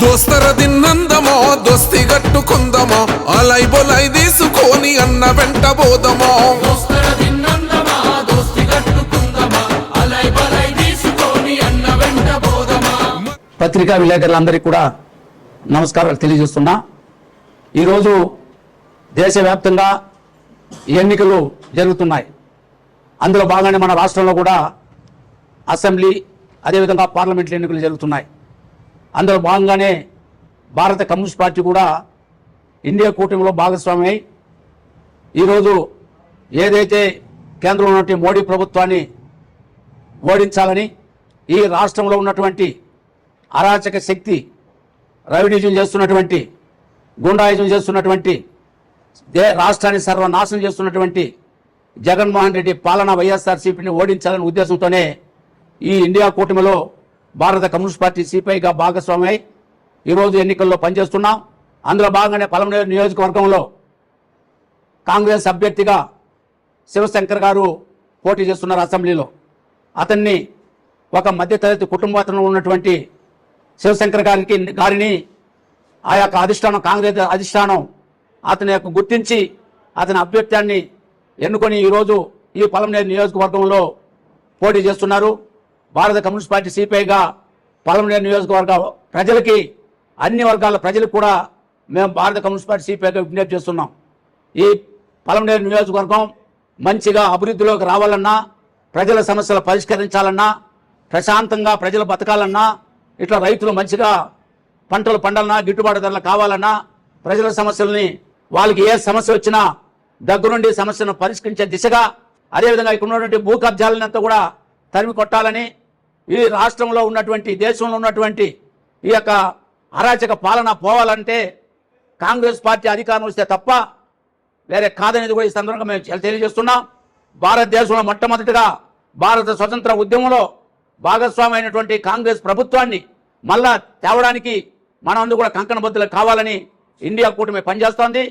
దోస్తర దిన్నందమో దోస్తి గట్టుకుందమో అలై బొలై తీసుకొని అన్న వెంట బోదమో. దోస్తర దిన్నందమా దోస్తి కట్టుకుందమా అలై బలై తీసుకొని అన్న వెంట బోధమా పత్రికా విలేకరులందరికీ కూడా నమస్కారాలు తెలియజేస్తున్నా. ఈరోజు దేశవ్యాప్తంగా ఎన్నికలు జరుగుతున్నాయి. అందులో భాగంగానే మన రాష్ట్రంలో కూడా అసెంబ్లీ అదేవిధంగా పార్లమెంట్లో ఎన్నికలు జరుగుతున్నాయి. అందులో భాగంగానే భారత కమ్యూనిస్ట్ పార్టీ కూడా ఇండియా కూటమిలో భాగస్వామి అయి ఈరోజు ఏదైతే కేంద్రంలో ఉన్నటువంటి మోడీ ప్రభుత్వాన్ని ఓడించాలని ఈ రాష్ట్రంలో ఉన్నటువంటి అరాచక శక్తి రెవెన్యూజం చేస్తున్నటువంటి గుండాయుజం చేస్తున్నటువంటి దే రాష్ట్రాన్ని సర్వనాశనం చేస్తున్నటువంటి జగన్మోహన్ రెడ్డి పాలన వైఎస్ఆర్సీపీని ఓడించాలనే ఉద్దేశంతోనే ఈ ఇండియా కూటమిలో భారత కమ్యూనిస్ట్ పార్టీ సిపిఐగా భాగస్వామి ఈరోజు ఎన్నికల్లో పనిచేస్తున్నాం. అందులో భాగంగానే పలమనేరు నియోజకవర్గంలో కాంగ్రెస్ అభ్యర్థిగా శివశంకర్ గారు పోటీ చేస్తున్నారు అసెంబ్లీలో. అతన్ని ఒక మధ్యతరగతి కుటుంబంలో ఉన్నటువంటి శివశంకర్ గారికి గారిని ఆ యొక్క అధిష్టానం కాంగ్రెస్ అధిష్టానం అతని యొక్క గుర్తించి అతని అభ్యర్థాన్ని ఎన్నుకొని ఈరోజు ఈ పలమనేరు నియోజకవర్గంలో పోటీ చేస్తున్నారు. భారత కమ్యూనిస్ట్ పార్టీ సిపిఐగా పలమనేరు నియోజకవర్గ ప్రజలకి అన్ని వర్గాల ప్రజలకు కూడా మేము భారత కమ్యూనిస్ట్ పార్టీ సిపిఐగా విజ్ఞప్తి చేస్తున్నాం. ఈ పలమనేరు నియోజకవర్గం మంచిగా అభివృద్ధిలోకి రావాలన్నా ప్రజల సమస్యలు పరిష్కరించాలన్నా ప్రశాంతంగా ప్రజలు బతకాలన్నా ఇట్లా రైతులు మంచిగా పంటలు పండాలన్నా గిట్టుబాటు ధరలు కావాలన్నా ప్రజల సమస్యల్ని వాళ్ళకి ఏ సమస్య వచ్చినా దగ్గరుండి సమస్యను పరిష్కరించే దిశగా అదేవిధంగా ఇక్కడ ఉన్నటువంటి భూ కబ్జాలనంతా కూడా తరిమి కొట్టాలని ఈ రాష్ట్రంలో ఉన్నటువంటి దేశంలో ఉన్నటువంటి ఈ యొక్క అరాచక పాలన పోవాలంటే కాంగ్రెస్ పార్టీ అధికారం వస్తే తప్ప వేరే కాదనేది కూడా ఈ సందర్భంగా మేము తెలియజేస్తున్నాం. భారతదేశంలో మొట్టమొదటిగా భారత స్వతంత్ర ఉద్యమంలో భాగస్వామి అయినటువంటి కాంగ్రెస్ ప్రభుత్వాన్ని మళ్ళా తేవడానికి మనందు అందరూ కూడా కంకణబద్దులు కావాలని ఇండియా కూటమి పనిచేస్తోంది.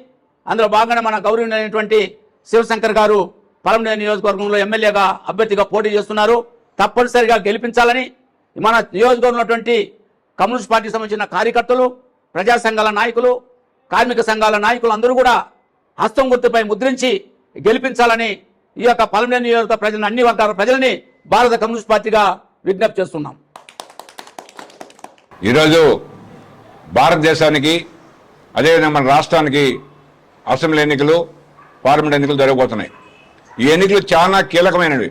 అందులో భాగంగా మన గౌరవనైనటువంటి శివశంకర్ గారు పలమనేరు నియోజకవర్గంలో ఎమ్మెల్యేగా అభ్యర్థిగా పోటీ చేస్తున్నారు. తప్పనిసరిగా గెలిపించాలని మన నియోజకవర్గంలో ఉన్నటువంటి కమ్యూనిస్ట్ పార్టీకి సంబంధించిన కార్యకర్తలు ప్రజా సంఘాల నాయకులు కార్మిక సంఘాల నాయకులు అందరూ కూడా హస్తం గుర్తుపై ముద్రించి గెలిపించాలని ఈ యొక్క పలమనేరు నియోజక ప్రజలను అన్ని వర్గాల ప్రజలని భారత కమ్యూనిస్ట్ పార్టీగా విజ్ఞప్తి చేస్తున్నాం. ఈరోజు భారతదేశానికి అదేవిధంగా మన రాష్ట్రానికి అసెంబ్లీ ఎన్నికలు పార్లమెంట్ ఎన్నికలు జరగబోతున్నాయి. ఈ ఎన్నికలు చాలా కీలకమైనవి.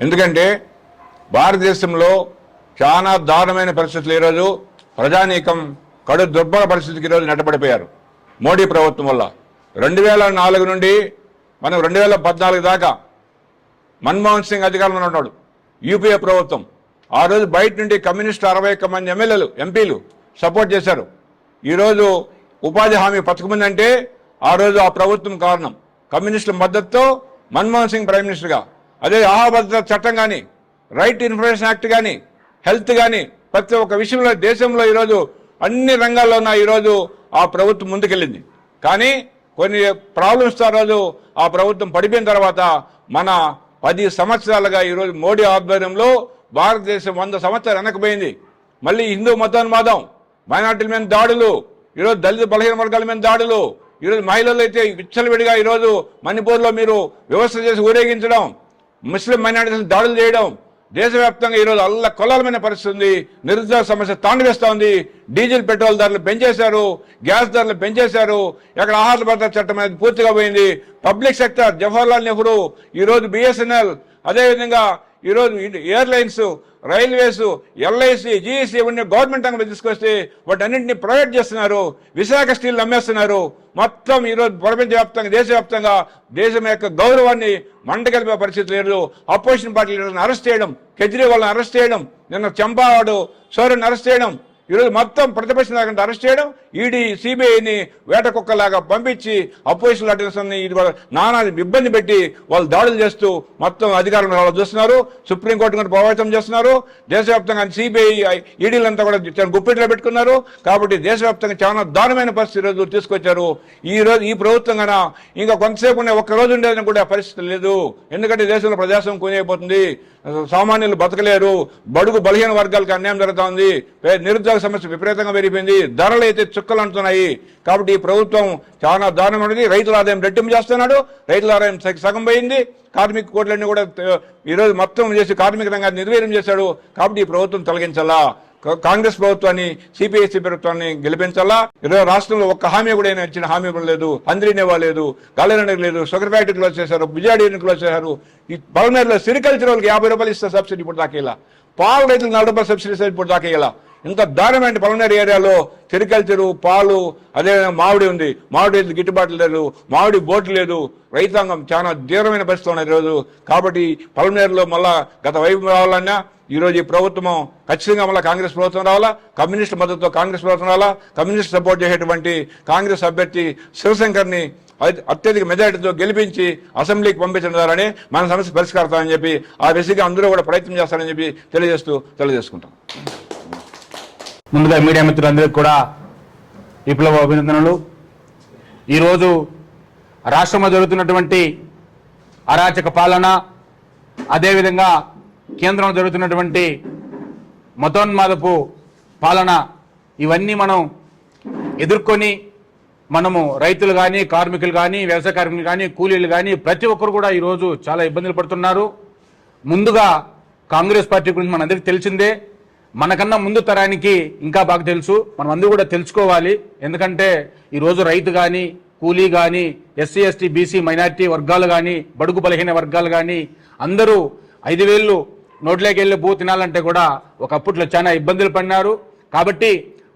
ఎందుకంటే భారతదేశంలో చాలా దారుణమైన పరిస్థితులు ఈరోజు. ప్రజానీకం కడు దుర్భర పరిస్థితికి ఈరోజు నెట్టబడిపోయారు. మోడీ ప్రభుత్వం వల్ల. రెండు వేల నాలుగు నుండి మనం రెండు వేల పద్నాలుగు దాకా మన్మోహన్ సింగ్ అధికారంలో ఉన్నాడు యూపీఏ ప్రభుత్వం. ఆ రోజు బయట నుండి కమ్యూనిస్టు అరవై ఒక్క మంది ఎమ్మెల్యేలు ఎంపీలు సపోర్ట్ చేశారు. ఈరోజు ఉపాధి హామీ పథకం ఉందంటే ఆ రోజు ఆ ప్రభుత్వం కారణం. కమ్యూనిస్టుల మద్దతుతో మన్మోహన్ సింగ్ ప్రైమ్ మినిస్టర్గా. అదే ఆహార భద్రత చట్టం కానీ రైట్ ఇన్ఫర్మేషన్ యాక్ట్ కానీ హెల్త్ కానీ ప్రతి ఒక్క విషయంలో దేశంలో ఈరోజు అన్ని రంగాల్లో ఉన్న ఈరోజు ఆ ప్రభుత్వం ముందుకెళ్ళింది. కానీ కొన్ని ప్రాబ్లమ్స్ ఆ రోజు ఆ ప్రభుత్వం పడిపోయిన తర్వాత మన పది సంవత్సరాలుగా ఈరోజు మోడీ ఆధ్వర్యంలో భారతదేశం వంద సంవత్సరాలు వెనకపోయింది మళ్ళీ హిందూ మతోన్మాదం మైనార్టీల మీద దాడులు ఈరోజు దళిత బలహీన వర్గాల మీద దాడులు ఈరోజు మహిళలు అయితే విచ్చలవిడిగా ఈరోజు మణిపూర్లో మీరు వ్యవస్థ చేసి ఊరేగించడం ముస్లిం మైనార్టీస్ దాడులు చేయడం దేశవ్యాప్తంగా ఈరోజు అల్ల కొలాలమైన పరిస్థితి ఉంది. నిరుద్యోగ సమస్య తాండవేస్తా ఉంది. డీజిల్ పెట్రోల్ ధరలు పెంచేశారు. గ్యాస్ ధరలు పెంచేశారు. ఎక్కడ ఆహార భద్రత చట్టం అనేది పూర్తిగా పోయింది. పబ్లిక్ సెక్టర్ జవహర్లాల్ నెహ్రూ ఈరోజు బిఎస్ఎన్ఎల్ అదేవిధంగా ఈరోజు ఎయిర్లైన్స్ రైల్వేస్ ఎల్ఐసి జిఎస్సి ఇవన్నీ గవర్నమెంట్ రంగంలో తీసుకొస్తే వాటన్నింటినీ ప్రైవేట్ చేస్తున్నారు. విశాఖ స్టీల్ అమ్మేస్తున్నారు మొత్తం ఈరోజు ప్రపంచవ్యాప్తంగా దేశవ్యాప్తంగా దేశం యొక్క గౌరవాన్ని మంటగలిపే పరిస్థితి లేదు. అపోజిషన్ పార్టీ లీడర్ని అరెస్ట్ చేయడం కేజ్రీవాల్ని అరెస్ట్ చేయడం నిన్న చంపావాడు సోరెన్ అరెస్ట్ చేయడం ఈరోజు మొత్తం ప్రతిపక్ష నాయకులను అరెస్ట్ చేయడం ఈడీ సిబిఐని వేటకుక్కలాగా పంపించి అపోజిషన్ అటెన్షన్ ఇది నానా ఇబ్బంది పెట్టి వాళ్ళు దాడులు చేస్తూ మొత్తం అధికారులను వాళ్ళు చూస్తున్నారు సుప్రీంకోర్టు కూడా ప్రభావితం చేస్తున్నారు. దేశవ్యాప్తంగా సిబిఐ ఈడీలంతా కూడా గుప్పిట్లో పెట్టుకున్నారు. కాబట్టి దేశవ్యాప్తంగా చాలా దారుణమైన పరిస్థితి ఈరోజు తీసుకొచ్చారు. ఈ రోజు ఈ ప్రభుత్వం కన్నా ఇంకా కొంతసేపు ఉండే ఒక్క రోజు ఉండేదని కూడా పరిస్థితి లేదు. ఎందుకంటే దేశంలో ప్రజాస్వామ్యం కొనిపోతుంది సామాన్యులు బతకలేరు. బడుగు బలహీన వర్గాలకు అన్యాయం జరుగుతోంది. నిరుద్యోగ సమస్య విపరీతంగా పెరిగిపోయింది. ధరలు అయితే చుక్కలు అంటున్నాయి. కాబట్టి ఈ ప్రభుత్వం చాలా ఉండేది రైతుల ఆదాయం రెట్టింపు చేస్తున్నాడు. రైతుల ఆదాయం సగ- సగం పోయింది. కార్మిక కోట్లన్నీ కూడా ఈరోజు మొత్తం చేసి కార్మిక రంగాన్ని నిర్వీర్యం చేశాడు. కాబట్టి ఈ ప్రభుత్వం తొలగించాలా? కాంగ్రెస్ ప్రభుత్వాన్ని సిపిఎస్సి ప్రభుత్వాన్ని గెలిపించాలా? ఈరోజు రాష్ట్రంలో ఒక్క హామీ కూడా ఆయన ఇచ్చిన హామీ కూడా లేదు. అందరిని లేదు గాలినగర్ లేదు షుగర్ ఫ్యాక్టరీ క్లోజ్ చేశారు బిజాడీని క్లోజ్ చేశారు. ఈ పల్మేరులో సిరికల్చర్ వాళ్ళకి యాభై రూపాయలు ఇస్తే సబ్సిడీ ఇప్పుడు దాకేలా. పాలు రైతులు నలభై రూపాయలు సబ్సిడీ ఇస్తే ఇప్పుడు దాకా ఇంత దారుణమైన పల్మనేరు ఏరియాలో సెరికల్చరు పాలు అదే మామిడి ఉంది. మామిడి రైతులు గిట్టుబాటు లేదు మామిడి బోటు లేదు. రైతాంగం చాలా తీవ్రమైన పరిస్థితి ఉన్నాయి ఈరోజు. కాబట్టి పల్మనేరులో మళ్ళా గత వైపు రావాలన్నా ఈరోజు ఈ ప్రభుత్వం ఖచ్చితంగా మళ్ళీ కాంగ్రెస్ ప్రభుత్వం రావాలా? కమ్యూనిస్ట్ మద్దతుతో కాంగ్రెస్ ప్రభుత్వం రావాలా? కమ్యూనిస్ట్ సపోర్ట్ చేసేటువంటి కాంగ్రెస్ అభ్యర్థి శివశంకర్ని అతి- అత్యధిక మెజారిటీతో గెలిపించి అసెంబ్లీకి పంపించడం ద్వారానే మన సమస్య పరిష్కరిస్తామని చెప్పి ఆ దిశగా అందరూ కూడా ప్రయత్నం చేస్తారని చెప్పి తెలియజేస్తూ తెలియజేసుకుంటాం. ముందుగా మీడియా మిత్రులందరికీ కూడా విప్లవ అభినందనలు. ఈరోజు రాష్ట్రంలో జరుగుతున్నటువంటి అరాచక పాలన అదేవిధంగా కేంద్రంలో జరుగుతున్నటువంటి మతోన్మాదపు పాలన ఇవన్నీ మనం ఎదుర్కొని మనము రైతులు కానీ కార్మికులు కానీ వ్యవసాయ కార్మికులు కానీ కూలీలు కానీ ప్రతి ఒక్కరు కూడా ఈరోజు చాలా ఇబ్బందులు పడుతున్నారు. ముందుగా కాంగ్రెస్ పార్టీ గురించి మనందరికీ తెలిసిందే. మనకన్నా ముందు తరానికి ఇంకా బాగా తెలుసు. మనం అందరూ కూడా తెలుసుకోవాలి. ఎందుకంటే ఈరోజు రైతు కానీ కూలీ కానీ ఎస్సీ ఎస్టీ బీసీ మైనారిటీ వర్గాలు కానీ బడుగు బలహీన వర్గాలు కానీ అందరూ ఐదు వేలు నోట్లోకి వెళ్ళి భూ తినాలంటే కూడా ఒకప్పట్లో చాలా ఇబ్బందులు పడినారు. కాబట్టి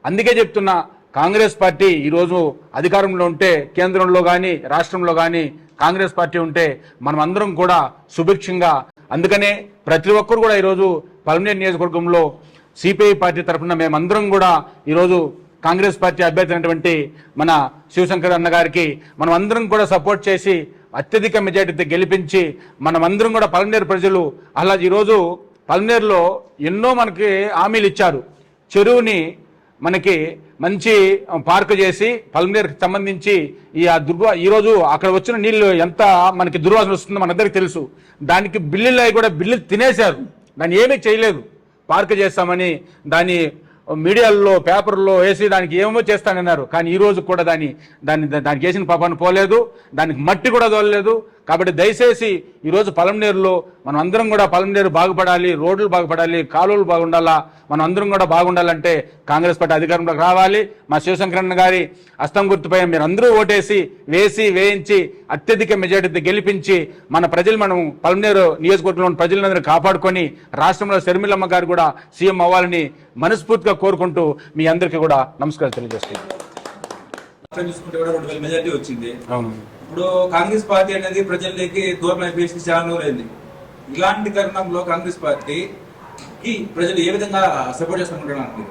అందుకే చెప్తున్నా కాంగ్రెస్ పార్టీ ఈరోజు అధికారంలో ఉంటే కేంద్రంలో కానీ రాష్ట్రంలో కానీ కాంగ్రెస్ పార్టీ ఉంటే మనం అందరం కూడా సుభిక్షంగా అందుకనే ప్రతి ఒక్కరు కూడా ఈరోజు పల్మనేరు నియోజకవర్గంలో సిపిఐ పార్టీ తరఫున మేమందరం కూడా ఈరోజు కాంగ్రెస్ పార్టీ అభ్యర్థి అయినటువంటి మన శివశంకర్ అన్న గారికి మనం అందరం కూడా సపోర్ట్ చేసి అత్యధిక మెజార్టీతో గెలిపించి మనమందరం కూడా పలమనేరు ప్రజలు. అలా ఈరోజు పలమనేరులో ఎన్నో మనకి హామీలు ఇచ్చారు. చెరువుని మనకి మంచి పార్కు చేసి పల్మనేరుకి సంబంధించి ఈ ఆ దుర్గా ఈరోజు అక్కడ వచ్చిన నీళ్ళు ఎంత మనకి దుర్వాసన వస్తుందో మనందరికీ తెలుసు. దానికి బిల్లులు అవి కూడా బిల్లులు తినేశారు. దాన్ని ఏమీ చేయలేదు. పార్క్ చేస్తామని దాని మీడియాల్లో పేపర్లో వేసి దానికి ఏమో చేస్తానన్నారు. కానీ ఈ రోజు కూడా దాన్ని దాన్ని దానికి వేసిన పాపాన్ని పోలేదు. దానికి మట్టి కూడా తోలలేదు. కాబట్టి దయచేసి ఈరోజు పలంనేరులో మనం అందరం కూడా పలంనేరు బాగుపడాలి రోడ్లు బాగుపడాలి కాలువలు బాగుండాలా మనం అందరం కూడా బాగుండాలంటే కాంగ్రెస్ పార్టీ అధికారంలోకి రావాలి. మా శివశంకరన్న గారి అస్తం గుర్తుపై మీరు అందరూ ఓటేసి వేసి వేయించి అత్యధిక మెజార్టీతో గెలిపించి మన ప్రజలు మనం పలమనేరు నియోజకవర్గంలో ఉన్న ప్రజలందరూ కాపాడుకొని రాష్ట్రంలో శర్మిలమ్మ గారు కూడా సీఎం అవ్వాలని మనస్ఫూర్తిగా కోరుకుంటూ మీ అందరికీ కూడా నమస్కారం తెలియజేస్తున్నాను. చూసుకుంటే కూడా రెండు వేల మెజార్టీ వచ్చింది. అవును. ఇప్పుడు కాంగ్రెస్ పార్టీ అనేది ప్రజల్లోకి దూరం అయిపోయి చాలా రోజులైంది. ఇలాంటి తరుణంలో కాంగ్రెస్ పార్టీకి ప్రజలు ఏ విధంగా సపోర్ట్ చేస్తున్నారు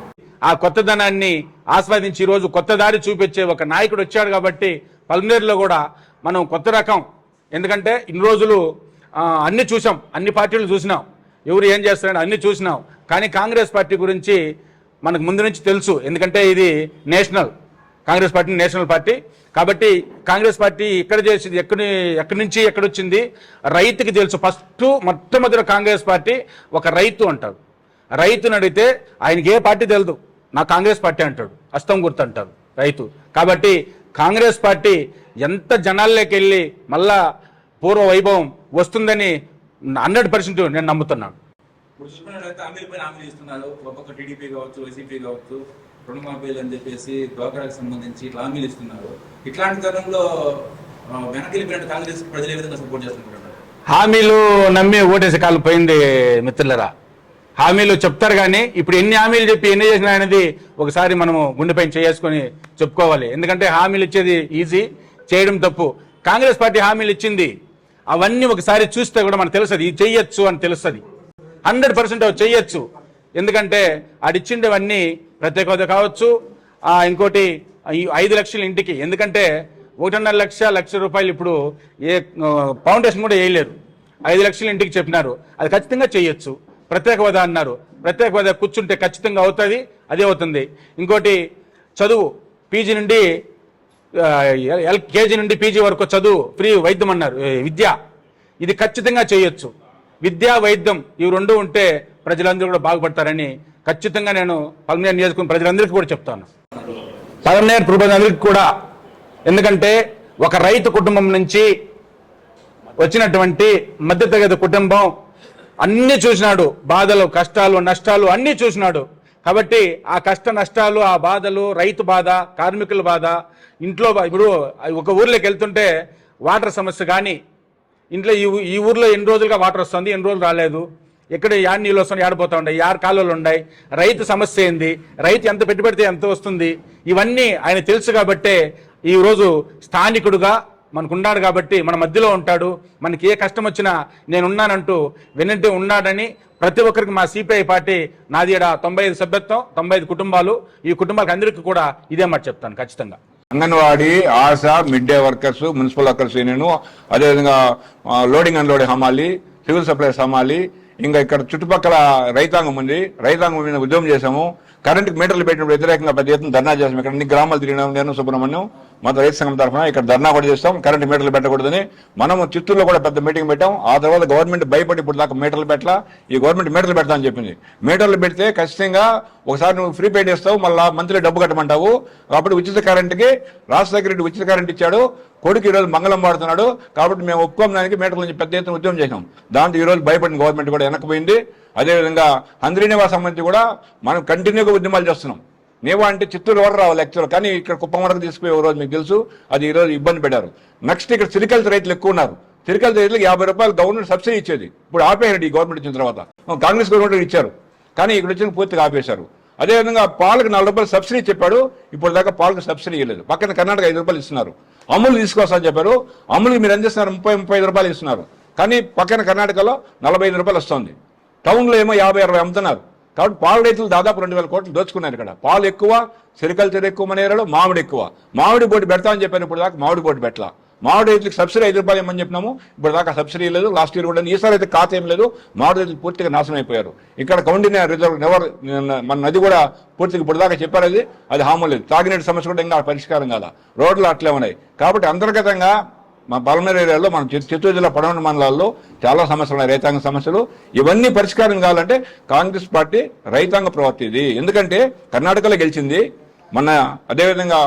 ఆ కొత్తదనాన్ని ఆస్వాదించి ఈ రోజు కొత్త దారి చూపించే ఒక నాయకుడు వచ్చాడు కాబట్టి పల్మనేరులో కూడా మనం కొత్త రకం. ఎందుకంటే ఇన్ని రోజులు అన్ని చూసాం అన్ని పార్టీలు చూసినాం. ఎవరు ఏం చేస్తారని అన్ని చూసినాం. కానీ కాంగ్రెస్ పార్టీ గురించి మనకు ముందు నుంచి తెలుసు. ఎందుకంటే ఇది national. Congress party national party. కాబట్టి కాంగ్రెస్ పార్టీ ఇక్కడ చేసింది ఎక్కడి ఎక్కడి నుంచి ఎక్కడొచ్చింది రైతుకి తెలుసు. ఫస్ట్ మొట్టమొదటి కాంగ్రెస్ పార్టీ ఒక రైతు అంటాడు రైతుని అడిగితే ఆయనకి ఏ పార్టీ తెలియదు నా కాంగ్రెస్ పార్టీ అంటాడు. అస్తం గుర్తు అంటారు రైతు. కాబట్టి కాంగ్రెస్ పార్టీ ఎంత జనాల్లోకి వెళ్ళి మళ్ళా పూర్వ వైభవం వస్తుందని హండ్రెడ్ పర్సెంట్ నేను నమ్ముతున్నాను. ఇప్పుడు చూసుకున్నట్లయితే హామీల పైన హామీలు ఇస్తున్నారు. ఒక్కొక్క టీడీపీ కావచ్చు వైసీపీ కావచ్చు. రుణమాఫీలు అని చెప్పేసి డ్వాక్రాకి సంబంధించి ఇట్లా హామీలు ఇస్తున్నారు. ఇట్లాంటి తరంలో ఆ, కాంగ్రెస్ ప్రజలు ఏ విధంగా సపోర్ట్ చేస్తున్నారు హామీలు నమ్మి ఓటేసే కాలం పోయింది మిత్రులరా. హామీలు చెప్తారు కానీ ఇప్పుడు ఎన్ని హామీలు చెప్పి ఎన్ని చేసినా అనేది ఒకసారి మనము గుండెపైన చేసుకొని చెప్పుకోవాలి. ఎందుకంటే హామీలు ఇచ్చేది ఈజీ చేయడం తప్పు. కాంగ్రెస్ పార్టీ హామీలు ఇచ్చింది. అవన్నీ ఒకసారి చూస్తే కూడా మనకు తెలుస్తుంది. ఇది చెయ్యొచ్చు అని తెలుస్తుంది. హండ్రెడ్ పర్సెంట్ చెయ్యొచ్చు. ఎందుకంటే ఆడిచ్చిండేవన్నీ ప్రత్యేక హోదా కావచ్చు ఇంకోటి ఐదు లక్షల ఇంటికి. ఎందుకంటే ఒకటిన్నర లక్ష లక్ష రూపాయలు ఇప్పుడు ఏ ఫౌండేషన్ కూడా వేయలేరు. ఐదు లక్షల ఇంటికి చెప్పినారు. అది ఖచ్చితంగా చేయొచ్చు. ప్రత్యేక హోదా అన్నారు. ప్రత్యేక హోదా కూర్చుంటే ఖచ్చితంగా అవుతుంది అదే అవుతుంది. ఇంకోటి చదువు. పీజీ నుండి ఎల్కేజీ ఎల్ కేజీ నుండి పీజీ వరకు చదువు ఫ్రీ వైద్యం అన్నారు. విద్య. ఇది ఖచ్చితంగా చేయొచ్చు. విద్యా వైద్యం ఇవి రెండు ఉంటే ప్రజలందరూ కూడా బాగుపడతారని ఖచ్చితంగా నేను పల్మనేరు నియోజకవర్గం ప్రజలందరికీ కూడా చెప్తాను. పల్మనేరు ప్రజలందరికీ కూడా ఎందుకంటే ఒక రైతు కుటుంబం నుంచి వచ్చినటువంటి మధ్యతరగతి కుటుంబం అన్ని చూసినాడు. బాధలు కష్టాలు నష్టాలు అన్ని చూసినాడు. కాబట్టి ఆ కష్ట నష్టాలు ఆ బాధలు రైతు బాధ కార్మికుల బాధ ఇంట్లో బా- ఇప్పుడు ఒక ఊర్లోకి వెళ్తుంటే వాటర్ సమస్య కానీ ఇంట్లో ఈ ఈ ఊర్లో ఎన్ని రోజులుగా వాటర్ వస్తుంది ఎన్ని రోజులు రాలేదు? ఇక్కడ యాడ్ నీళ్ళు వస్తుంది ఆడిపోతూ ఉన్నాయి యాడ్ కాలువలు ఉన్నాయి రైతు సమస్య ఏంది? రైతు ఎంత పెట్టుబడితే ఎంత వస్తుంది? ఇవన్నీ ఆయన తెలుసు కాబట్టే ఈ రోజు స్థానికుడుగా మనకున్నాడు కాబట్టి మన మధ్యలో ఉంటాడు. మనకి ఏ కష్టం వచ్చినా నేనున్నానంటూ వెనంటే ఉన్నాడని ప్రతి ఒక్కరికి మా సిపిఐ పార్టీ నాది తొంభై ఐదు సభ్యత్వం తొంభై ఐదు కుటుంబాలు. ఈ కుటుంబాలకు అందరికీ కూడా ఇదే మాట చెప్తాను ఖచ్చితంగా. Anganwadi Asha mid day workers municipal workers union అదేవిధంగా లోడింగ్ అండ్ లోడింగ్ హమాలి సివిల్ సప్లైస్ హమాలి ఇంకా ఇక్కడ చుట్టుపక్కల రైతాంగం ఉంది. రైతాంగం మీద ఉద్యమం చేశాము. కరెంట్ మీటర్లు పెట్టినప్పుడు వ్యతిరేకంగా పెద్ద ఎత్తున ధర్నా చేసాము ఇక్కడ అన్ని గ్రామాలు తిరిగినాం నేను సుబ్రహ్మణ్యం మొత్తం రైతు సంఘం తరఫున ఇక్కడ ధర్నా కూడా చేస్తాం. కరెంట్ మీటర్లు పెట్టకూడదని. మనం చిత్తూరులో కూడా పెద్ద మీటింగ్ పెట్టాం. ఆ తర్వాత గవర్నమెంట్ భయపడి ఇప్పుడు దాకా మీటర్లు పెట్టలా. ఈ గవర్నమెంట్ మీటర్లు పెడతా అని చెప్పింది. మీటర్లు పెడితే ఖచ్చితంగా ఒకసారి నువ్వు ఫ్రీ పేడ్ చేస్తావు మళ్ళీ మంత్లీ డబ్బు కట్టమంటావు. కాబట్టి ఉచిత కరెంట్కి రాజశేఖర రెడ్డి ఉచిత కరెంట్ ఇచ్చాడు. కొడుకు ఈరోజు మంగళం వాడుతున్నాడు. కాబట్టి మేము ఒప్పుకోం దానికి మీటర్ల నుంచి పెద్ద ఎత్తున ఉద్యమం చేసినాం. దాంతో ఈ భయపడిన గవర్నమెంట్ కూడా వెనకపోయింది అదేవిధంగా హంద్రీనివాస్ సంబంధించి కూడా మనం కంటిన్యూగా ఉద్యమాలు చేస్తున్నాం. నేవా అంటే చిత్తూరు వరకు రావాలి యాక్చువల్ కానీ ఇక్కడ కుప్పం వరకు తీసుకుపోయే రోజు మీకు తెలుసు అది ఈ రోజు ఇబ్బంది పెట్టారు. నెక్స్ట్ ఇక్కడ సిరికల్చర్ రైతులు ఎక్కువ ఉన్నారు. సిరికల్చర్ రైతులకు యాభై రూపాయలు గవర్నమెంట్ సబ్సిడీ ఇచ్చేది. ఇప్పుడు ఆపేయారు ఈ గవర్నమెంట్ వచ్చిన తర్వాత. కాంగ్రెస్ గవర్నమెంట్ ఇచ్చారు. కానీ ఇక్కడ వచ్చిన పూర్తిగా ఆపేశారు. అదేవిధంగా పాలకు నాలుగు రూపాయలు సబ్సిడీ చెప్పాడు. ఇప్పుడు దాకా పాలకు సబ్సిడీ ఇవ్వలేదు. పక్కన కర్ణాటక ఐదు రూపాయలు ఇస్తున్నారు. అమలు తీసుకొస్తా చెప్పారు. అమలు మీరు అందిస్తున్నారు ముప్పై ముప్పై ఐదు రూపాయలు ఇస్తున్నారు. కానీ పక్కన కర్ణాటకలో నలభై ఐదు రూపాయలు వస్తుంది. టౌన్లో ఏమో యాభై అరవై అమ్ముతున్నారు. కాబట్టి పాల రైతులు దాదాపు రెండు వేల కోట్లు దోచుకున్నారు ఇక్కడ. పాలు ఎక్కువ సెరికల్చర్ ఎక్కువ మన ఏరియాలో మామిడి ఎక్కువ. మామిడి బోటు పెడతామని చెప్పాను ఇప్పుడు దాకా మామిడి బోటు పెట్టలా. మామిడి రైతులకు సబ్సిడీ ఐదు రూపాయలు ఇవ్వమని చెప్పినాము. ఇప్పుడు దాకా సబ్సిడీ లేదు లాస్ట్ ఇయర్ కూడా ఈసారి అయితే ఖాతా ఏం లేదు. మామిడి రైతులు పూర్తిగా నాశనం అయిపోయారు. ఇక్కడ కౌండిన రిజర్వ్ నెవర్ మన నది కూడా పూర్తిగా ఇప్పుడు దాకా చెప్పారు అది. అది హామీ లేదు. తాగినీటి సమస్య కూడా ఇంకా పరిష్కారం కాల. రోడ్లు అట్లే ఉన్నాయి. కాబట్టి అంతర్గతంగా మా బలమేరు ఏరియాలో మన చిత్తూరు జిల్లా పడమటి మండలాల్లో చాలా సమస్యలు ఉన్నాయి రైతాంగ సమస్యలు. ఇవన్నీ పరిష్కారం కావాలంటే కాంగ్రెస్ పార్టీ రైతాంగ ప్రవర్తి ఇది ఎందుకంటే కర్ణాటకలో గెలిచింది మన అదేవిధంగా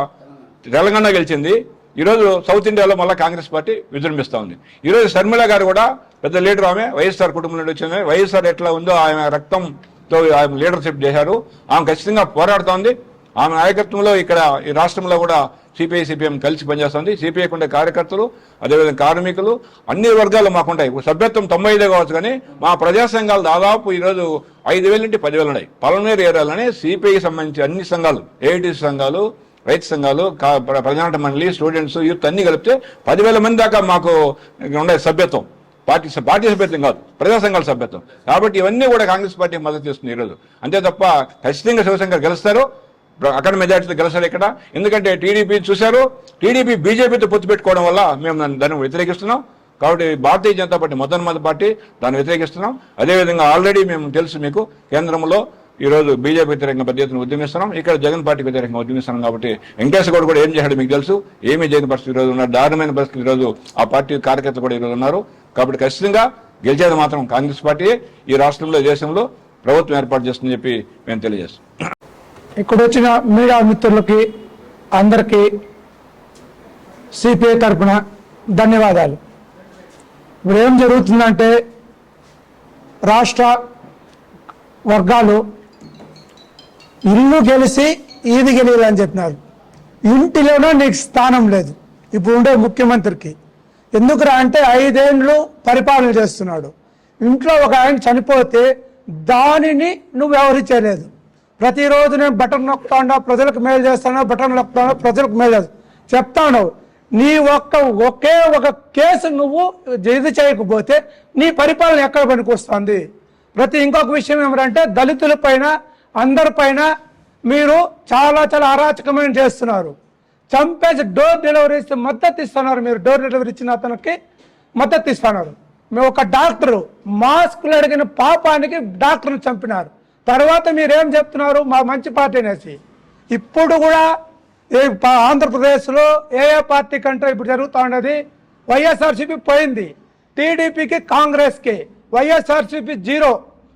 తెలంగాణ గెలిచింది. ఈరోజు సౌత్ ఇండియాలో మళ్ళీ కాంగ్రెస్ పార్టీ విజృంభిస్తూ ఉంది. ఈరోజు శర్మిల గారు కూడా పెద్ద లీడర్ ఆమె వైఎస్ఆర్ కుటుంబం నుండి వచ్చింది. వైఎస్ఆర్ ఎట్లా ఉందో ఆమె రక్తంతో ఆమె లీడర్షిప్ చేశారు. ఆమె ఖచ్చితంగా పోరాడుతోంది ఆమె నాయకత్వంలో ఇక్కడ ఈ రాష్ట్రంలో కూడా సిపిఐ సిపిఎం కలిసి పనిచేస్తుంది. సిపిఐకి ఉండే కార్యకర్తలు అదేవిధంగా కార్మికులు అన్ని వర్గాలు మాకుంటాయి. సభ్యత్వం తొంభై ఐదే కావచ్చు కానీ మా ప్రజా సంఘాలు దాదాపు ఈరోజు ఐదు వేల నుండి పదివేలు ఉన్నాయి. పలనేరు ఏరియాలోనే సిపిఐకి సంబంధించి అన్ని సంఘాలు ఏఐటీసీ సంఘాలు రైతు సంఘాలు కా- ప్రజానాట మండలి స్టూడెంట్స్ యూత్ అన్ని కలిపితే పదివేల మంది దాకా మాకు ఉండే సభ్యత్వం. పార్టీ పార్టీ సభ్యత్వం కాదు ప్రజా సంఘాల సభ్యత్వం. కాబట్టి ఇవన్నీ కూడా కాంగ్రెస్ పార్టీ మద్దతు ఇస్తుంది ఈరోజు. అంతే తప్ప ఖచ్చితంగా శివశంకర్ గెలుస్తారు. అక్కడ మెజార్టీతో గెలసారు ఇక్కడ. ఎందుకంటే టీడీపీ చూశారు టీడీపీ బీజేపీతో పొత్తు పెట్టుకోవడం వల్ల మేము దాన్ని- వ్యతిరేకిస్తున్నాం. కాబట్టి భారతీయ జనతా పార్టీ మొదటి పార్టీ దాన్ని వ్యతిరేకిస్తున్నాం. అదేవిధంగా ఆల్రెడీ మేము తెలుసు మీకు కేంద్రంలో ఈ రోజు బీజేపీ వ్యతిరేకంగా పెద్ద ఎత్తున ఉద్యమిస్తున్నాం. ఇక్కడ జగన్ పార్టీ వ్యతిరేకంగా ఉద్యమిస్తున్నాం కాబట్టి వెంకటేశ్వర కూడా ఏం చేశాడు మీకు తెలుసు. ఏమీ చేయని పరిస్థితి ఈరోజు ఉన్నారు. దారుణమైన పరిస్థితి ఈరోజు రోజు ఆ పార్టీ కార్యకర్త కూడా ఈ రోజు ఉన్నారు. కాబట్టి ఖచ్చితంగా గెలిచేది మాత్రం కాంగ్రెస్ పార్టీ ఈ రాష్ట్రంలో దేశంలో ప్రభుత్వం ఏర్పాటు చేస్తుందని చెప్పి మేము తెలియజేస్తాం ఇక్కడ వచ్చిన మీడియా మిత్రులకి అందరికీ సిపిఐ తరఫున ధన్యవాదాలు. ఇప్పుడు ఏం జరుగుతుందంటే రాష్ట్ర వర్గాలు ఇల్లు గెలిచి ఈది గెలియాలని చెప్పినారు. ఇంటిలోనూ నీకు స్థానం లేదు. ఇప్పుడు ఉండే ముఖ్యమంత్రికి. ఎందుకురా అంటే ఐదేండ్లు పరిపాలన చేస్తున్నాడు. ఇంట్లో ఒక ఆయన చనిపోతే దానిని నువ్వు వ్యవహరించలేదు ప్రతిరోజు నేను బటన్ నొక్కుతాండా ప్రజలకు మేలు చేస్తాను బటన్ నొక్కుతాను ప్రజలకు మేలు చేస్తాను చెప్తాను నీ ఒక్క ఒకే ఒక కేసు నువ్వు ఇది చేయకపోతే నీ పరిపాలన ఎక్కడ పనికొస్తుంది ప్రతి ఇంకొక విషయం ఏమిటంటే దళితుల పైన అందరిపైన మీరు చాలా చాలా అరాచకమైన చేస్తున్నారు. చంపేసి డోర్ డెలివరీ ఇస్తే మద్దతు ఇస్తున్నారు మీరు. డోర్ డెలివరీ ఇచ్చిన అతనికి మద్దతు ఇస్తున్నారు. మేము ఒక డాక్టరు మాస్కులు అడిగిన పాపానికి డాక్టర్ని చంపినారు. తర్వాత మీరేం చెప్తున్నారు? మా మంచి పార్టీ అనేసి. ఇప్పుడు కూడా ఈ ఆంధ్రప్రదేశ్లో ఏ ఏ పార్టీ కంటే ఇప్పుడు జరుగుతూ ఉన్నది? వైఎస్ఆర్సీపీ పోయింది. టీడీపీకి కాంగ్రెస్కి. YSRCP zero.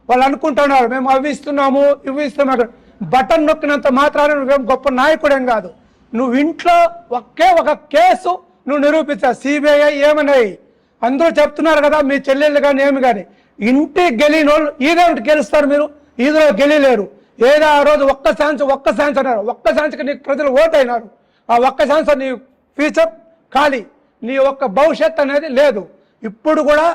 వాళ్ళు అనుకుంటున్నారు మేము అవి ఇస్తున్నాము ఇవి ఇస్తున్నాము బటన్ నొక్కినంత మాత్రాన నువ్వేం గొప్ప నాయకుడేం కాదు. నువ్వు ఇంట్లో ఒకే ఒక కేసు నువ్వు నిరూపించావు సిబిఐ ఏమన్నాయి? అందరూ చెప్తున్నారు కదా మీ చెల్లెళ్ళు కానీ ఏమి కానీ ఇంటి గెలిన వాళ్ళు ఈదేమిటి గెలుస్తారు మీరు. ఈదులో గెలిలేరు. ఏదో ఆ రోజు ఒక్క ఛాన్స్ ఒక్క ఛాన్స్ అన్నారు. ఒక్క ఛాన్స్కి నీకు ప్రజలు ఓటైనారు. అయినారు ఆ ఒక్క ఛాన్స్ నీ ఫ్యూచర్ ఖాళీ. నీ ఒక్క భవిష్యత్ అనేది లేదు. ఇప్పుడు కూడా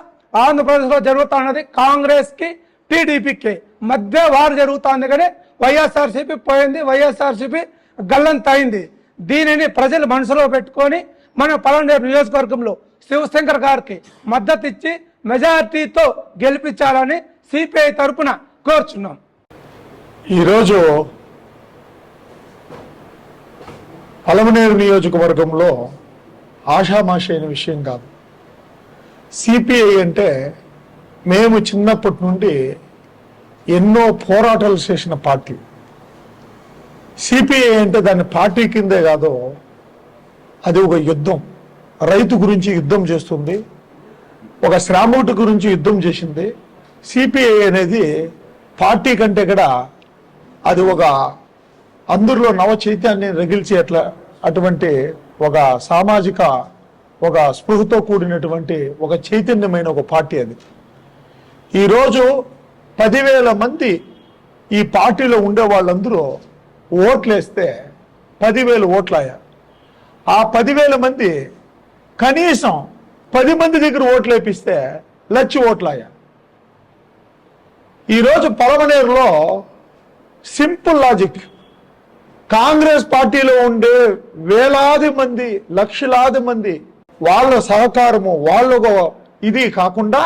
ఆంధ్రప్రదేశ్లో జరుగుతున్నది కాంగ్రెస్కి టీడీపీకి. మధ్య వారు జరుగుతుంది కానీ వైఎస్ఆర్సీపీ పోయింది వైఎస్ఆర్సీపీ గల్లంతయింది. దీనిని ప్రజలు మనసులో పెట్టుకొని మన పలనేరు నియోజకవర్గంలో శివశంకర్ గారికి మద్దతు ఇచ్చి మెజార్టీతో గెలిపించాలని సిపిఐ తరపున కోరుచున్నాం. ఈరోజు పలమనేరు నియోజకవర్గంలో ఆషామాషి అయిన విషయం కాదు. సిపిఐ అంటే మేము చిన్నప్పటి నుండి ఎన్నో పోరాటాలు చేసిన పార్టీ. సిపిఐ అంటే దాని పార్టీ కిందే కాదు అది ఒక యుద్ధం. రైతు గురించి యుద్ధం చేస్తుంది ఒక శ్రామికుడి గురించి యుద్ధం చేసింది. సిపిఐ అనేది పార్టీ కంటే కూడా అది ఒక అందరిలో నవ చైతన్యాన్ని రగిల్చి అట్లా అటువంటి ఒక సామాజిక ఒక స్పృహతో కూడినటువంటి ఒక చైతన్యమైన ఒక పార్టీ అది. ఈరోజు పదివేల మంది ఈ పార్టీలో ఉండే వాళ్ళందరూ ఓట్లేస్తే పదివేలు ఓట్లాయా ఆ పదివేల మంది కనీసం పది మంది దగ్గర ఓట్లు వేపిస్తే లక్ష ఈరోజు పొలమనేరులో సింపుల్ లాజిక్. కాంగ్రెస్ పార్టీలో ఉండే వేలాది మంది లక్షలాది మంది వాళ్ళ సహకారము వాళ్ళ ఇది కాకుండా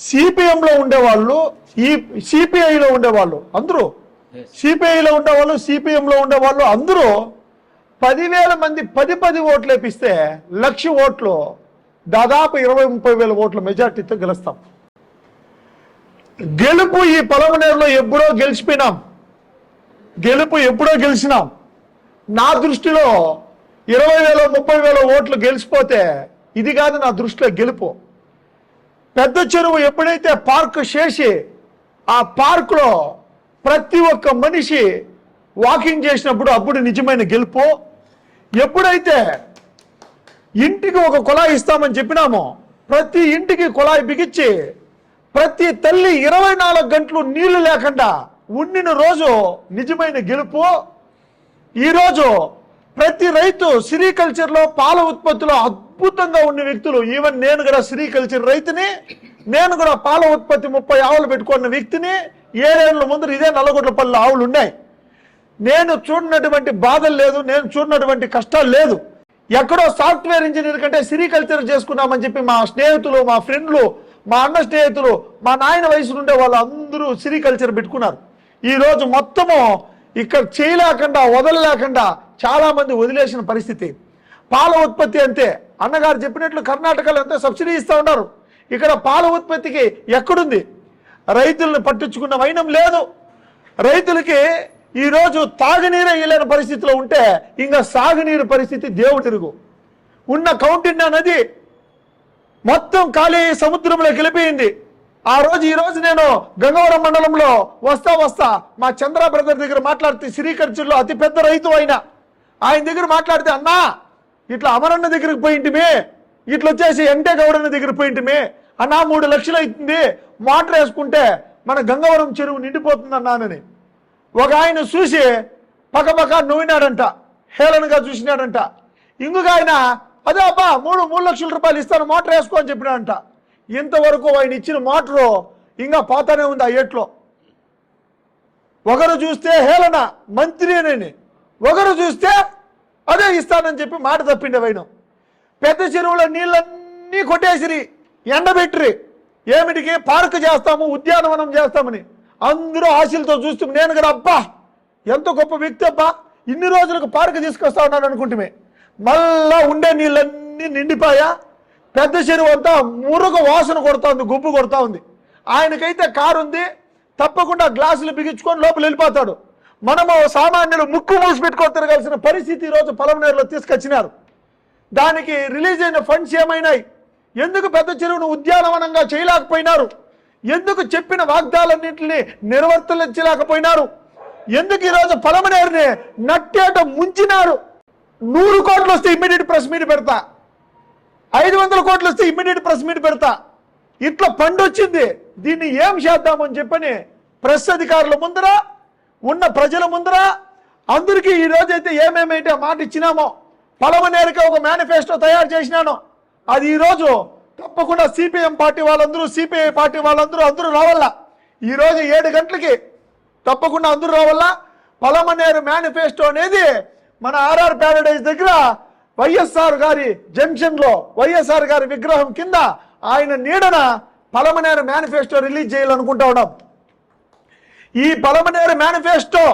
సిపిఎంలో ఉండేవాళ్ళు ఈ సిపిఐలో ఉండేవాళ్ళు అందరూ. సిపిఐలో ఉండేవాళ్ళు సిపిఎంలో ఉండేవాళ్ళు అందరూ పదివేల మంది పది పది ఓట్లు వేపిస్తే లక్ష ఓట్లు దాదాపు ఇరవై ముప్పై వేల ఓట్ల మెజార్టీతో గెలుస్తాం. గెలుపు ఈ పొలమనేరులో ఎప్పుడో గెలిచిపోయినాం. గెలుపు ఎప్పుడో గెలిచినాం. నా దృష్టిలో ఇరవై వేల ముప్పై వేల ఓట్లు గెలిచిపోతే ఇది కాదు నా దృష్టిలో గెలుపు. పెద్ద చెరువు ఎప్పుడైతే పార్క్ చేసి ఆ పార్కులో ప్రతి ఒక్క మనిషి వాకింగ్ చేసినప్పుడు అప్పుడు నిజమైన గెలుపు. ఎప్పుడైతే ఇంటికి ఒక కుళాయి ఇస్తామని చెప్పినామో ప్రతి ఇంటికి కుళాయి బిగించి ప్రతి తల్లి ఇరవై నాలుగు గంటలు నీళ్ళు లేకుండా ఉండిన రోజు నిజమైన గెలుపు. ఈరోజు ప్రతి రైతు సిరికల్చర్లో పాల ఉత్పత్తిలో అద్భుతంగా ఉన్న వ్యక్తులు. ఈవెన్ నేను కూడా సిరికల్చర్ రైతుని నేను కూడా పాల ఉత్పత్తి ముప్పై ఆవులు పెట్టుకున్న వ్యక్తిని ఏడేళ్ళ ముందు ఇదే నల్లగొండపల్లి ఆవులు ఉన్నాయి. నేను చూడనటువంటి బాధలు లేదు నేను చూడనటువంటి కష్టాలు లేదు. ఎక్కడో సాఫ్ట్వేర్ ఇంజనీర్ కంటే సిరికల్చర్ చేసుకున్నామని చెప్పి మా స్నేహితులు మా ఫ్రెండ్లు మా అన్న స్నేహితులు మా నాయన వయసు నుండే వాళ్ళు అందరూ సిరికల్చర్ పెట్టుకున్నారు ఈరోజు మొత్తము ఇక్కడ చేయలేకుండా వదలలేకుండా చాలామంది వదిలేసిన పరిస్థితి. పాల ఉత్పత్తి అంతే అన్నగారు చెప్పినట్లు కర్ణాటకలో ఎంతో సబ్సిడీ ఇస్తూ ఉన్నారు. ఇక్కడ పాల ఉత్పత్తికి ఎక్కడుంది? రైతులను పట్టించుకున్న వైనం లేదు. రైతులకి ఈరోజు తాగునీరే ఇవ్వలేని పరిస్థితిలో ఉంటే ఇంకా సాగునీరు పరిస్థితి దేవుడు తిరుగు. ఉన్న కౌంటిన్య నది మొత్తం ఖాళీ సముద్రంలో గెలిపింది. ఆ రోజు ఈ రోజు నేను గంగవరం మండలంలో వస్తా వస్తా మా చంద్ర బ్రదర్ దగ్గర మాట్లాడితే శ్రీకర్చూర్లో అతి పెద్ద రైతు ఆయన. ఆయన దగ్గర మాట్లాడితే అన్నా ఇట్లా అమరన్న దగ్గరికి పోయింటిమే ఇట్లా వచ్చేసి ఎంటే గౌడన్న దగ్గర పోయింటిమే అన్నా మూడు లక్షలు అవుతుంది మోటార్ వేసుకుంటే మన గంగవరం చెరువు నిండిపోతుంది అన్నానని ఒక ఆయన చూసి పక్కపక్క నవ్వినాడంట హేళనగా చూసినాడంట. ఇంకొక ఆయన అదే అబ్బా మూడు మూడు లక్షల రూపాయలు ఇస్తాను మోటార్ వేసుకో అని చెప్పినాడంట. ఇంతవరకు ఆయన ఇచ్చిన మోటారు ఇంకా పోతానే ఉంది ఆ ఏట్లో. ఒకరు చూస్తే హేళన మంత్రి ఒకరు చూస్తే అదే ఇస్తానని చెప్పి మాట తప్పిండే వైనం పెద్ద చెరువులో నీళ్ళన్నీ కొట్టేసిరి ఎండబెట్టిరి. ఏమిటికి? పార్క్ చేస్తాము ఉద్యానవనం చేస్తామని. అందరూ ఆశలతో చూస్తూ నేను కూడా అబ్బా ఎంత గొప్ప వ్యక్తి అబ్బా ఇన్ని రోజులకు పార్క్ తీసుకొస్తా ఉన్నాను అనుకుంటుమే మళ్ళా ఉండే నీళ్ళన్నీ నిండిపోయా. పెద్ద చెరువు అంతా మురుగ వాసన కొడతా ఉంది గుబ్బు కొడతా ఉంది. ఆయనకైతే కారు ఉంది తప్పకుండా గ్లాసులు బిగించుకొని లోపల వెళ్ళిపోతాడు. మనము సామాన్యులు ముక్కు మూసి పెట్టుకొని తిరగాల్సిన పరిస్థితి ఈరోజు పొలంనేరులో తీసుకొచ్చినారు. దానికి రిలీజ్ అయిన ఫండ్స్ ఏమైనాయి? ఎందుకు పెద్ద చెరువును ఉద్యానవనంగా చేయలేకపోయినారు? ఎందుకు చెప్పిన వాగ్దాలన్నింటినీ నిర్వర్తించలేకపోయినారు? ఎందుకు ఈరోజు పొలమనేరుని నట్టేట ముంచినారు? నూరు కోట్లు వస్తే ఇమ్మీడియట్ ప్రెస్ మీట్ పెడతా. ఐదు వందల కోట్లు వస్తే ఇమ్మీడియట్ ప్రెస్ మీట్ పెడతా. ఇట్లా పండు వచ్చింది. దీన్ని ఏం చేద్దామని చెప్పని ప్రెస్ అధికారుల ముందర ఉన్న ప్రజల ముందర అందరికీ ఈ రోజైతే ఏమేమైతే మాట ఇచ్చినామో పలమనేరుకి ఒక మేనిఫెస్టో తయారు చేసినాను. అది ఈరోజు తప్పకుండా సిపిఎం పార్టీ వాళ్ళందరూ సిపిఐ పార్టీ వాళ్ళందరూ అందరూ రావాలా? ఈరోజు ఏడు గంటలకి తప్పకుండా అందరూ రావాలా? పలమనేరు మేనిఫెస్టో అనేది మన ఆర్ఆర్ ప్యారడైజ్ దగ్గర వైఎస్ఆర్ గారి జంక్షన్లో వైఎస్ఆర్ గారి విగ్రహం కింద ఆయన నీడన పలమనేరు మేనిఫెస్టో రిలీజ్ చేయాలనుకుంటా ఉన్నాం. ఈ పలమనేరు మేనిఫెస్టో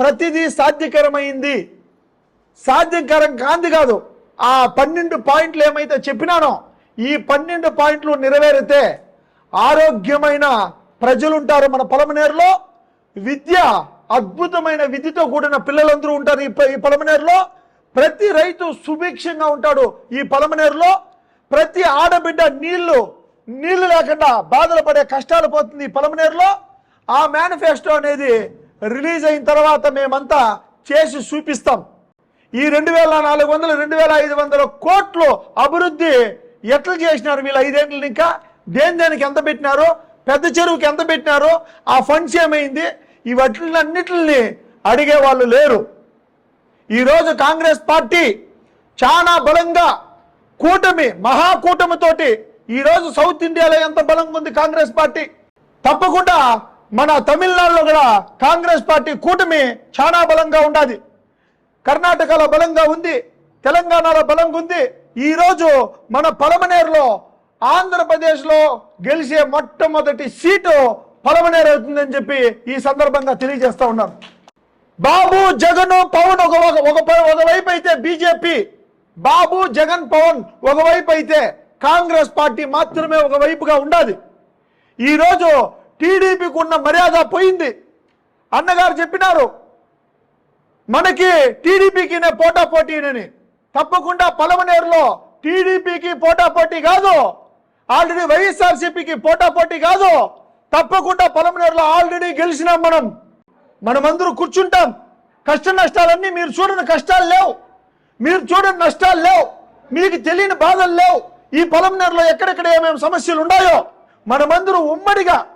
ప్రతిదీ సాధ్యకరమైంది. సాధ్యకరం కాంది కాదు. ఆ పన్నెండు పాయింట్లు ఏమైతే చెప్పినానో ఈ పన్నెండు పాయింట్లు నెరవేరితే ఆరోగ్యమైన ప్రజలుంటారు మన పొలమనేరులో. విద్య అద్భుతమైన విధితో కూడిన పిల్లలందరూ ఉంటారు ఈ ప- ఈ పొలమనేరులో. ప్రతి రైతు సుభిక్షంగా ఉంటాడు ఈ పొలమనేరులో. ప్రతి ఆడబిడ్డ నీళ్ళు నీళ్ళు లేకుండా బాధలు పడే కష్టాలు పోతుంది ఈ పొలమనేరులో. ఆ మేనిఫెస్టో అనేది రిలీజ్ అయిన తర్వాత మేమంతా చేసి చూపిస్తాం. ఈ రెండు వేల నాలుగు వందల రెండు వేల ఐదు వందల కోట్లు అభివృద్ధి ఎట్లా చేసినారు వీళ్ళు ఐదేళ్ళు ఇంకా? దేని దేనికి ఎంత పెట్టినారు? పెద్ద చెరువుకి ఎంత పెట్టినారు? ఆ ఫండ్స్ ఏమైంది? ఈ ఇవట్లన్నిటిని అడిగే వాళ్ళు లేరు. ఈరోజు కాంగ్రెస్ పార్టీ చాలా బలంగా కూటమి మహాకూటమితోటి ఈరోజు సౌత్ ఇండియాలో ఎంత బలంగా ఉంది కాంగ్రెస్ పార్టీ? తప్పకుండా మన తమిళనాడులో కూడా కాంగ్రెస్ పార్టీ కూటమి చాలా బలంగా ఉండాది. కర్ణాటకలో బలంగా ఉంది తెలంగాణలో బలంగా ఉంది. ఈ రోజు మన పలమనేరులో ఆంధ్రప్రదేశ్లో గెలిచే మొట్టమొదటి సీటు పలమనేరు అవుతుందని చెప్పి ఈ సందర్భంగా తెలియజేస్తా ఉన్నాను బాబు జగన్ పవన్ ఒక ఒక ఒక ప- ఒకవైపు అయితే బీజేపీ బాబు జగన్ పవన్ ఒకవైపు అయితే కాంగ్రెస్ పార్టీ మాత్రమే ఒకవైపుగా ఉండాలి. ఈరోజు టీడీపీకి ఉన్న మర్యాద పోయింది. అన్నగారు చెప్పినారు మనకి టీడీపీకి పోటా పోటీనని తప్పకుండా పలమనేరులో టీడీపీకి పోటా పోటీ కాదు. ఆల్రెడీ వైఎస్ఆర్సీపీకి పోటా పోటీ కాదు. తప్పకుండా పలమనేరులో ఆల్రెడీ గెలిచినాం మనం. మనమందరూ కూర్చుంటాం. కష్ట నష్టాలన్నీ మీరు చూడని కష్టాలు లేవు. మీరు చూడని నష్టాలు లేవు. మీకు తెలియని బాధలు లేవు. ఈ పొలంనేరులో ఎక్కడెక్కడ ఏమేమి సమస్యలు ఉన్నాయో మనమందరూ ఉమ్మడిగా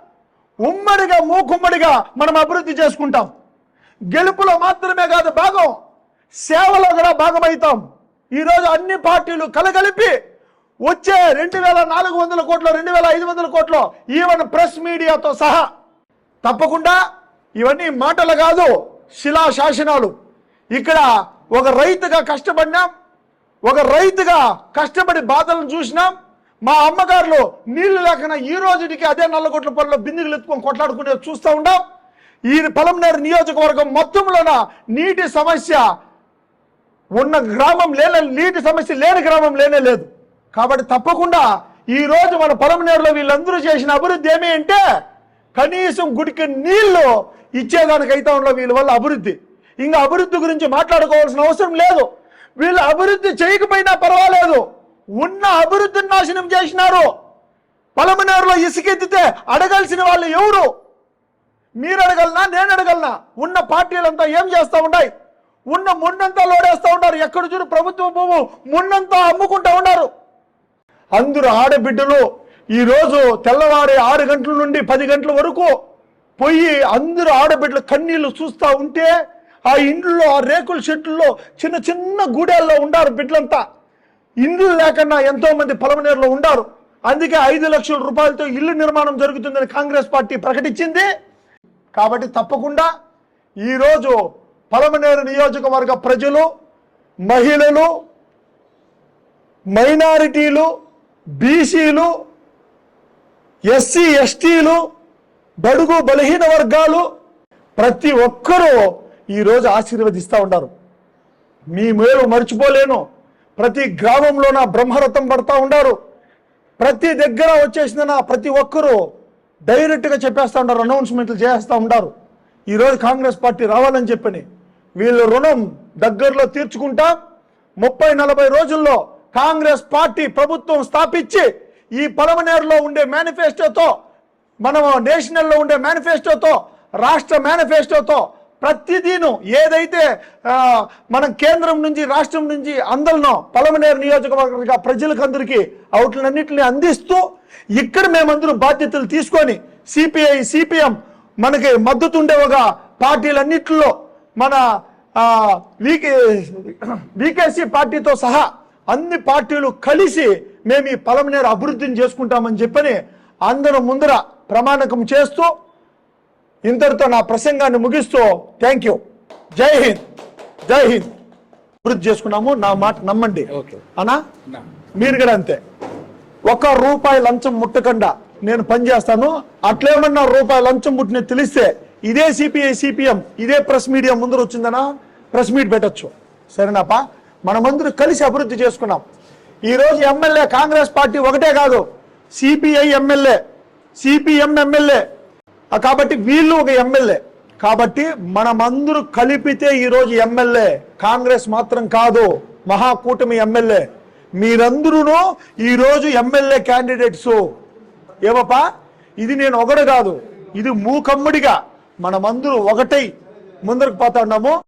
ఉమ్మడిగా మూకుమ్మడిగా మనం అభివృద్ధి చేసుకుంటాం. గెలుపులో మాత్రమే కాదు భాగం. సేవలో కూడా భాగమవుతాం. ఈరోజు అన్ని పార్టీలు కలగలిపి వచ్చే రెండు వేల నాలుగు వందల కోట్లు రెండు వేల ఐదు వందల కోట్లు ఈవెన్ ప్రెస్ మీడియాతో సహా. తప్పకుండా ఇవన్నీ మాటలు కాదు శిలా శాసనాలు. ఇక్కడ ఒక రైతుగా కష్టపడినాం ఒక రైతుగా కష్టపడి బాధలను చూసినాం. మా అమ్మగారులు నీళ్ళు లేకుండా ఈ రోజుకి అదే నల్లగొట్ల పొలంలో బిందులు ఎత్తుకొని కొట్లాడుకునే చూస్తూ ఉన్నాం ఈ పొలంనేరు నియోజకవర్గం మొత్తంలోన నీటి సమస్య ఉన్న గ్రామం లేని నీటి సమస్య లేని గ్రామం లేనే లేదు. కాబట్టి తప్పకుండా ఈరోజు మన మన పొలంనేరులో వీళ్ళందరూ చేసిన అభివృద్ధి ఏమి అంటే కనీసం గుడికి నీళ్ళు ఇచ్చేదానికైతే ఉన్న వీళ్ళ వల్ల అభివృద్ధి. ఇంకా అభివృద్ధి గురించి మాట్లాడుకోవాల్సిన అవసరం లేదు. వీళ్ళు అభివృద్ధి చేయకపోయినా పర్వాలేదు. ఉన్న అభివృద్ధిని నాశనం చేసినారు. పొలమనేరులో ఇసుకెత్తితే అడగాల్సిన వాళ్ళు ఎవరు? మీరు అడగలనా నేను అడగలనా? ఉన్న పార్టీలంతా ఏం చేస్తూ ఉన్నాయి ఉన్న మున్నంతా లోడేస్తూ ఉన్నారు ఎక్కడ చూడు ప్రభుత్వ భూము మున్నంతా అమ్ముకుంటా ఉన్నారు. అందరూ ఆడబిడ్డలు ఈరోజు తెల్లవారి ఆరు గంటల నుండి పది గంటల వరకు పోయి అందరూ ఆడబిడ్డలు కన్నీళ్ళు చూస్తా ఉంటే ఆ ఇండ్లలో ఆ రేకుల షెడ్లలో చిన్న చిన్న గూడెల్లో ఉండారు బిడ్డలంతా. ఇండ్లు లేకుండా ఎంతోమంది పొలమనేరులో ఉండారు. అందుకే ఐదు లక్షల రూపాయలతో ఇల్లు నిర్మాణం జరుగుతుందని కాంగ్రెస్ పార్టీ ప్రకటించింది. కాబట్టి తప్పకుండా ఈరోజు పలమనేరు నియోజకవర్గ ప్రజలు మహిళలు మైనారిటీలు బీసీలు ఎస్సీ ఎస్టీలు బడుగు బలహీన వర్గాలు ప్రతి ఒక్కరూ ఈరోజు ఆశీర్వదిస్తూ ఉన్నారు. మీ మేలు మర్చిపోలేను. ప్రతి గ్రామంలో నా బ్రహ్మరథం పడతా ఉన్నారు. ప్రతి దగ్గర వచ్చేసిన ప్రతి ఒక్కరూ డైరెక్ట్గా చెప్పేస్తూ ఉంటారు అనౌన్స్మెంట్లు చేస్తూ ఉంటారు ఈరోజు కాంగ్రెస్ పార్టీ రావాలని చెప్పని వీళ్ళు రుణం దగ్గరలో తీర్చుకుంటా ముప్పై నలభై రోజుల్లో కాంగ్రెస్ పార్టీ ప్రభుత్వం స్థాపించి ఈ పలమనేరులో ఉండే మేనిఫెస్టోతో మనం నేషనల్లో ఉండే మేనిఫెస్టోతో రాష్ట్ర మేనిఫెస్టోతో ప్రతిదీను ఏదైతే మన మనం కేంద్రం నుంచి రాష్ట్రం నుంచి అందరినో పలమనేరు నియోజకవర్గ ప్రజలకందరికీ అవుట్లన్నింటినీ అందిస్తూ ఇక్కడ మేమందరూ బాధ్యతలు తీసుకొని సిపిఐ సిపిఎం మనకి మద్దతు ఉండే ఒక పార్టీలన్నింటిలో మన వికే వికేసి పార్టీతో సహా అన్ని పార్టీలు కలిసి మేము ఈ పలమనేరు అభివృద్ధిని చేసుకుంటామని చెప్పని అందరూ ముందర ప్రమాణకం చేస్తూ ఇంతటితో నా ప్రసంగాన్ని ముగిస్తూ థ్యాంక్ యూ. జై హింద్. జై హింద్. అభివృద్ధి చేసుకున్నాము నా మాట నమ్మండి. అనా? మీరు కూడా అంతే. ఒక రూపాయి లంచం ముట్టకుండా నేను పనిచేస్తాను అట్లేమన్నా రూపాయి లంచం ముట్టిన తెలిస్తే ఇదే సిపిఐ సిపిఎం ఇదే ప్రెస్ మీడియా ముందర వచ్చిందనా? ప్రెస్ మీట్ పెట్టచ్చు. సరేనాపా? మనమందరూ కలిసి అభివృద్ధి చేసుకున్నాం. ఈరోజు ఎమ్మెల్యే కాంగ్రెస్ పార్టీ ఒకటే కాదు సిపిఐ ఎమ్మెల్యే సిపిఎం ఎమ్మెల్యే. కాబట్టి వీళ్ళు ఒక ఎమ్మెల్యే. కాబట్టి మనమందరూ కలిపితే ఈరోజు ఎమ్మెల్యే కాంగ్రెస్ మాత్రం కాదు మహాకూటమి ఎమ్మెల్యే. మీరందరూ ఈరోజు ఎమ్మెల్యే క్యాండిడేట్స్ ఏమప్పా ఇది నేను ఒకడు కాదు ఇది మూకమ్ముడిగా మనమందరూ ఒకటై ముందరకు పోతా ఉన్నాము.